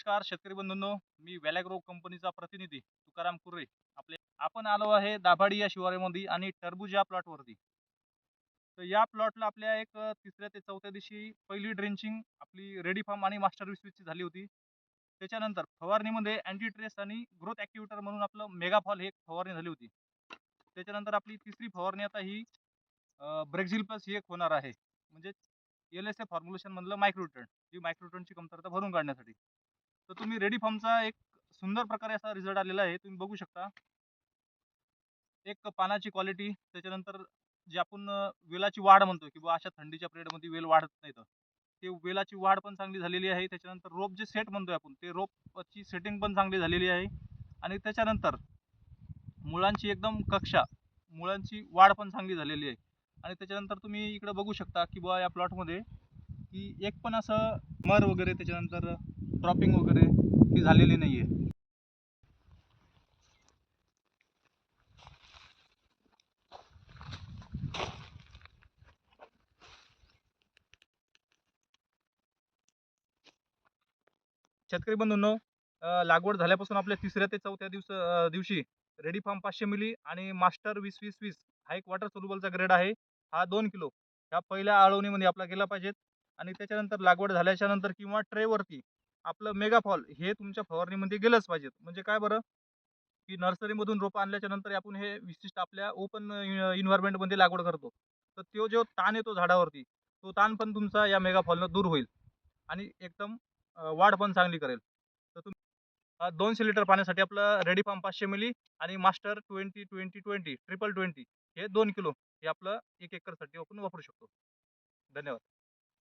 नमस्कार शेतकरी बंधूंनो. मी वॅलॅग्रो कंपनीचा प्रतिनिधी तुकाराम कुर्रे. आपले आपण आलो आहे दाभाडी या शिवारामध्ये आणि टरबूज या प्लॉटवरती. तर या प्लॉटला आपल्या एक तिसऱ्या ते चौथ्या दिवशी पहिली ड्रेंचिंग आपली रेडी फार्म आणि मास्टर विस्वीची झाली होती. त्याच्यानंतर फवारणीमध्ये अँटी ट्रेस आणि ग्रोथ ॲक्टिव्हेटर म्हणून आपलं मेगाफॉल हे एक फवारणी झाली होती. त्याच्यानंतर आपली तिसरी फवारणी आता ही ब्रेक्झिल प्लस ही एक होणार आहे. म्हणजे एल एस ए फॉर्म्युलेशन मधलं मायक्रोटन जी मायक्रोटनची कमतरता भरून काढण्यासाठी. तर तुम्ही रेडी फॉर्मचा एक सुंदर प्रकारे असा रिझल्ट आलेला आहे. तुम्ही बघू शकता. एक पानाची क्वालिटी त्याच्यानंतर जे आपण वेलाची वाढ म्हणतो किंवा अशा थंडीच्या पिरियडमध्ये वेल वाढत नाही तर. ते वेलाची वाढ पण चांगली झालेली आहे. त्याच्यानंतर रोप जे सेट म्हणतोय आपण ते रोपची सेटिंग पण चांगली झालेली आहे. आणि त्याच्यानंतर मुळांची एकदम कक्षा मुळांची वाढ पण चांगली झालेली आहे. आणि त्याच्यानंतर तुम्ही इकडे बघू शकता की बुवा या प्लॉटमध्ये की एक पण असं मर वगैरे त्याच्यानंतर ड्रॉपिंग वगैरे ही झालेली नाही आहे शेतकरी बंधूंनो लागवड झाल्यापासून आपल्या तिसऱ्या ते चौथ्या दिवस दिवशी रेडी फार्म पाचशे मिली आणि मास्टर वीस वीस वीस हा एक वॉटर सोल्युबलचा ग्रेड आहे. हा दोन किलो. ह्या पहिल्या आळवणीमध्ये आपला गेला पाहिजेत आणि त्याच्यानंतर लागवड झाल्याच्यानंतर किंवा ट्रेवरती आपलं मेगाफॉल हे तुमच्या फवारणीमध्ये गेलंच पाहिजेत म्हणजे काय बरं? की नर्सरीमधून रोपं आणल्याच्या नंतर आपण हे विशिष्ट आपल्या ओपन इन्व्हायरमेंटमध्ये लागवड करतो. तर तो जो ताण येतो झाडावरती तो ताण पण तुमचा या मेगाफॉलनं दूर होईल. आणि एकदम वाढ पण चांगली करेल. तर तुम्ही दोनशे लिटर पाण्यासाठी आपलं रेडी पंप पाचशे मिली आणि master twenty twenty twenty triple twenty हे दोन किलो हे आपलं एक एकरसाठी आपण वापरू शकतो. धन्यवाद.